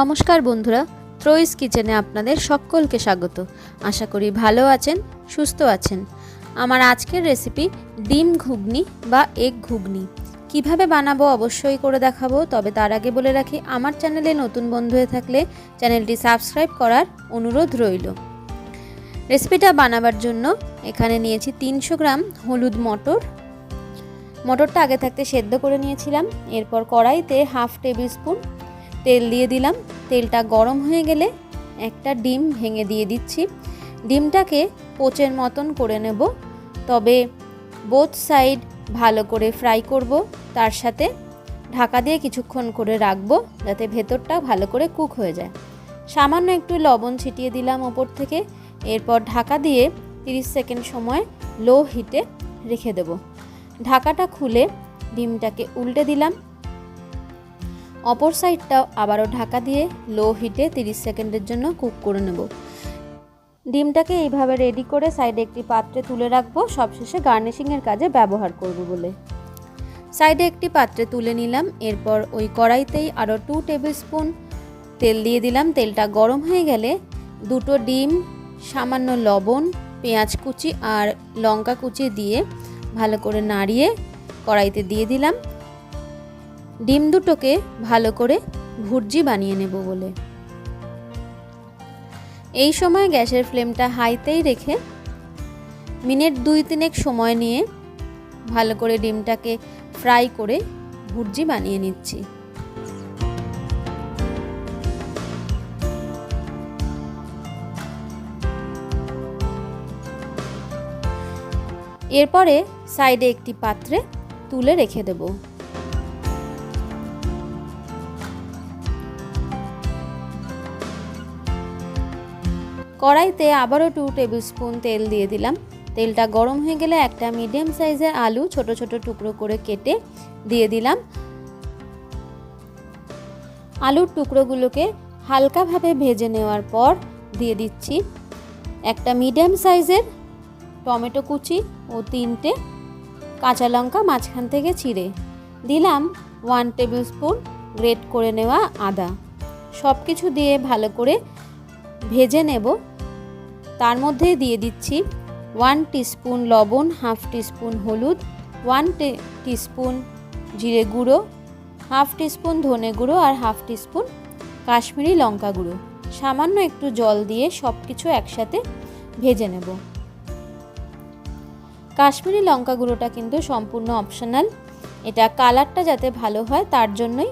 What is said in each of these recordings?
নমস্কার বন্ধুরা, ত্রয়িস কিচেনে আপনাদের সকলকে স্বাগত। আশা করি ভালো আছেন, সুস্থ আছেন। আমার আজকের রেসিপি ডিম ঘুগনি বা এগ ঘুগনি। কীভাবে বানাবো অবশ্যই করে দেখাবো, তবে তার আগে বলে রাখি, আমার চ্যানেলে নতুন বন্ধু হয়ে থাকলে চ্যানেলটি সাবস্ক্রাইব করার অনুরোধ রইল। রেসিপিটা বানাবার জন্য এখানে নিয়েছি তিনশো গ্রাম হলুদ মটর। মটরটা আগে থাকতে সেদ্ধ করে নিয়েছিলাম, এরপর কড়াইতে হাফ টেবিল স্পুন তেল দিয়ে দিলাম। তেলটা গরম হয়ে গেলে একটা ডিম ভেঙে দিয়ে দিচ্ছি। ডিমটাকে পোচের মতন করে নেব। তবে বোথ সাইড ভালো করে ফ্রাই করব। তার সাথে ঢাকা দিয়ে কিছুক্ষণ করে রাখব যাতে ভেতরটা ভালো করে কুক হয়ে যায়। সামান্য একটু লবণ ছিটিয়ে দিলাম ওপর থেকে। এরপর ঢাকা দিয়ে 30 সেকেন্ড সময় লো হিটে রেখে দেব। ঢাকাটা খুলে ডিমটাকে উল্টে দিলাম। অপর সাইডটাও আবারও ঢাকা দিয়ে লো হিটে 30 সেকেন্ডের জন্য কুক করে নেব। ডিমটাকে এইভাবে রেডি করে সাইডে একটি পাত্রে তুলে রাখব, সবশেষে গার্নিশিংয়ের কাজে ব্যবহার করব বলে। সাইডে একটি পাত্রে তুলে নিলাম, এরপর ওই কড়াইতেই আরও টু টেবিল স্পুন তেল দিয়ে দিলাম। তেলটা গরম হয়ে গেলে দুটো ডিম, সামান্য লবণ, পেঁয়াজ কুচি আর লঙ্কা কুচি দিয়ে ভালো করে নাড়িয়ে কড়াইতে দিয়ে দিলাম। ডিম দুটোকে ভালো করে ভুর্জি বানিয়ে নেব বলে। এই সময় গ্যাসের ফ্লেমটা হাইতেই রেখে মিনিট দুই তিনেক সময় নিয়ে ভালো করে ডিমটাকে ফ্রাই করে ভুর্জি বানিয়ে নিচ্ছি। এরপরে সাইডে একটি পাত্রে তুলে রেখে দেবো। কড়াইতে আবারও টু টেবিল স্পুন তেল দিয়ে দিলাম। তেলটা গরম হয়ে গেলে একটা মিডিয়াম সাইজের আলু ছোট ছোট টুকরো করে কেটে দিয়ে দিলাম। আলুর টুকরোগুলোকে হালকাভাবে ভেজে নেওয়ার পর দিয়ে দিচ্ছি একটা মিডিয়াম সাইজের টমেটো কুচি ও তিনটে কাঁচা লঙ্কা মাঝখান থেকে ছিঁড়ে। দিলাম ওয়ান টেবিল স্পুন গ্রেট করে নেওয়া আদা। সব কিছু দিয়ে ভালো করে ভেজে নেব। তার মধ্যে দিয়ে দিচ্ছি ওয়ান টিস্পুন লবণ হাফ টিস্পুন হলুদ ওয়ান টিস্পুন জিরে গুঁড়ো হাফ টিস্পুন ধনে গুঁড়ো আর হাফ টিস্পুন কাশ্মীরি লঙ্কা গুঁড়ো। সামান্য একটু জল দিয়ে সব কিছু একসাথে ভেজে নেব। কাশ্মীরি লঙ্কা গুঁড়োটা কিন্তু সম্পূর্ণ অপশনাল এটা কালারটা যাতে ভালো হয় তার জন্যই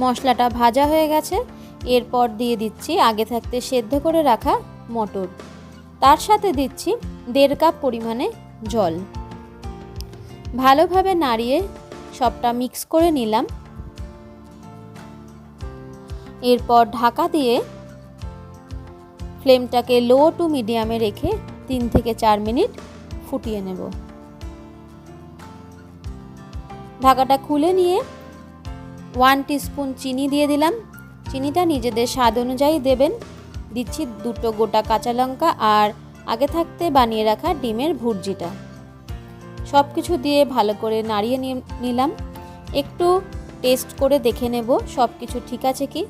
মশলাটা ভাজা হয়ে গেছে। এরপর দিয়ে দিচ্ছি আগে থাকতে সেদ্ধ করে রাখা মটর। তার সাথে দিচ্ছি দেড় কাপ পরিমাণে জল। ভালোভাবে নাড়িয়ে সবটা মিক্স করে নিলাম। এরপর ঢাকা দিয়ে ফ্লেমটাকে লো টু মিডিয়ামে রেখে তিন থেকে চার মিনিট ফুটিয়ে নেব। ঢাকাটা খুলে নিয়ে ওয়ান টিস্পুন চিনি দিয়ে দিলাম। চিনিটা নিজেদের স্বাদ অনুযায়ী দেবেন। দিচ্ছি দুটো গোটা কাঁচা লঙ্কা আর আগে থাকতে বানিয়ে রাখা ডিমের ভুর্জিটা। সব কিছু দিয়ে ভালো করে নাড়িয়ে নিলাম। একটু টেস্ট করে দেখে নেব সব কিছু ঠিক আছে কি।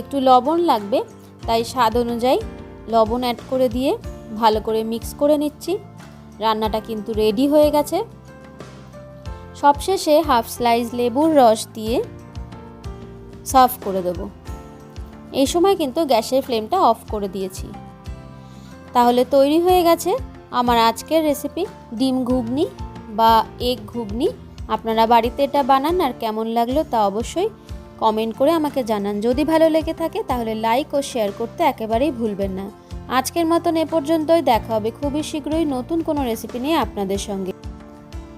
একটু লবণ লাগবে, তাই স্বাদ অনুযায়ী লবণ অ্যাড করে দিয়ে ভালো করে মিক্স করে নিচ্ছি। রান্নাটা কিন্তু রেডি হয়ে গেছে। সবশেষে হাফ স্লাইস লেবুর রস দিয়ে সার্ভ করে দেব। এই সময় কিন্তু গ্যাসের ফ্লেমটা অফ করে দিয়েছি। তাহলে তৈরি হয়ে গেছে আমার আজকের রেসিপি। ডিম ঘুগনি বা এগ ঘুগনি। আপনারা বাড়িতে এটা বানান আর কেমন লাগল তা অবশ্যই কমেন্ট করে আমাকে জানান। যদি ভালো লেগে থাকে তাহলে লাইক ও শেয়ার করতে একেবারেই ভুলবেন না। আজকের মতন এ পর্যন্তই। দেখা হবে খুবই শীঘ্রই নতুন কোনো রেসিপি নিয়ে আপনাদের সঙ্গে।